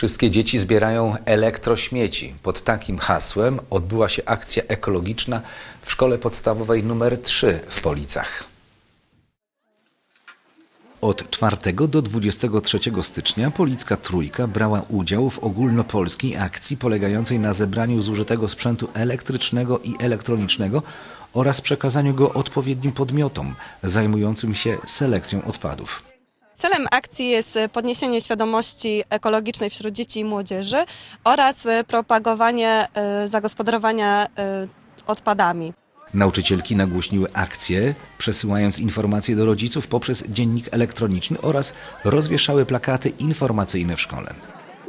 Wszystkie dzieci zbierają elektrośmieci. Pod takim hasłem odbyła się akcja ekologiczna w szkole podstawowej nr 3 w Policach. Od 4 do 23 stycznia Policka Trójka brała udział w ogólnopolskiej akcji polegającej na zebraniu zużytego sprzętu elektrycznego i elektronicznego oraz przekazaniu go odpowiednim podmiotom zajmującym się selekcją odpadów. Celem akcji jest podniesienie świadomości ekologicznej wśród dzieci i młodzieży oraz propagowanie e, zagospodarowania e, odpadami. Nauczycielki nagłośniły akcję, przesyłając informacje do rodziców poprzez dziennik elektroniczny oraz rozwieszały plakaty informacyjne w szkole.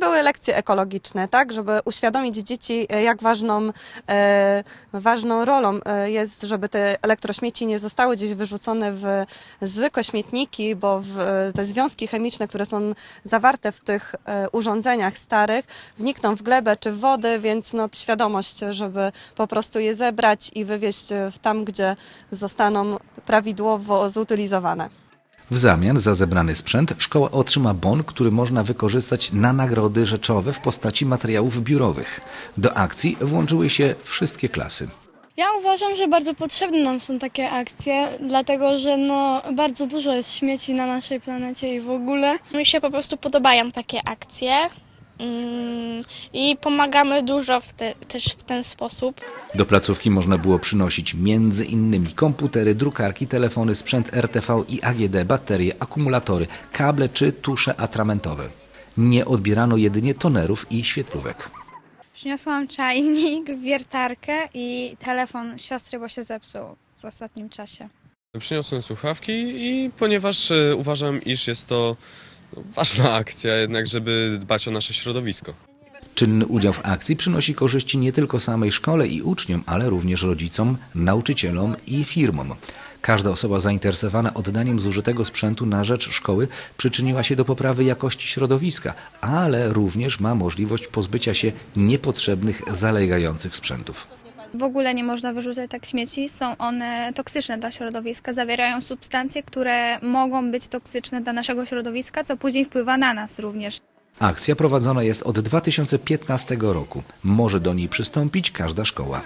Były lekcje ekologiczne, tak, żeby uświadomić dzieci, e, jak ważną, e, ważną rolą e, jest, żeby te elektrośmieci nie zostały gdzieś wyrzucone w zwykłe śmietniki, bo w, e, te związki chemiczne, które są zawarte w tych urządzeniach starych, wnikną w glebę czy w wodę, więc no, świadomość, żeby po prostu je zebrać i wywieźć w tam, gdzie zostaną prawidłowo zutylizowane. W zamian za zebrany sprzęt szkoła otrzyma bon, który można wykorzystać na nagrody rzeczowe w postaci materiałów biurowych. Do akcji włączyły się wszystkie klasy. Ja uważam, że bardzo potrzebne nam są takie akcje, dlatego że no, bardzo dużo jest śmieci na naszej planecie i w ogóle. Mi się po prostu podobają takie akcje i pomagamy dużo w te, też w ten sposób. Do placówki można było przynosić między innymi komputery, drukarki, telefony, sprzęt RTV i AGD, baterie, akumulatory, kable czy tusze atramentowe. Nie odbierano jedynie tonerów i świetlówek. Przyniosłam czajnik, wiertarkę i telefon siostry, bo się zepsuł w ostatnim czasie. Przyniosłem słuchawki i ponieważ e, uważam, iż jest to no, ważna akcja jednak, żeby dbać o nasze środowisko. Czynny udział w akcji przynosi korzyści nie tylko samej szkole i uczniom, ale również rodzicom, nauczycielom i firmom. Każda osoba zainteresowana oddaniem zużytego sprzętu na rzecz szkoły przyczyniła się do poprawy jakości środowiska, ale również ma możliwość pozbycia się niepotrzebnych, zalegających sprzętów. W ogóle nie można wyrzucać tak śmieci, są one toksyczne dla środowiska, zawierają substancje, które mogą być toksyczne dla naszego środowiska, co później wpływa na nas również. Akcja prowadzona jest od 2015 roku. Może do niej przystąpić każda szkoła.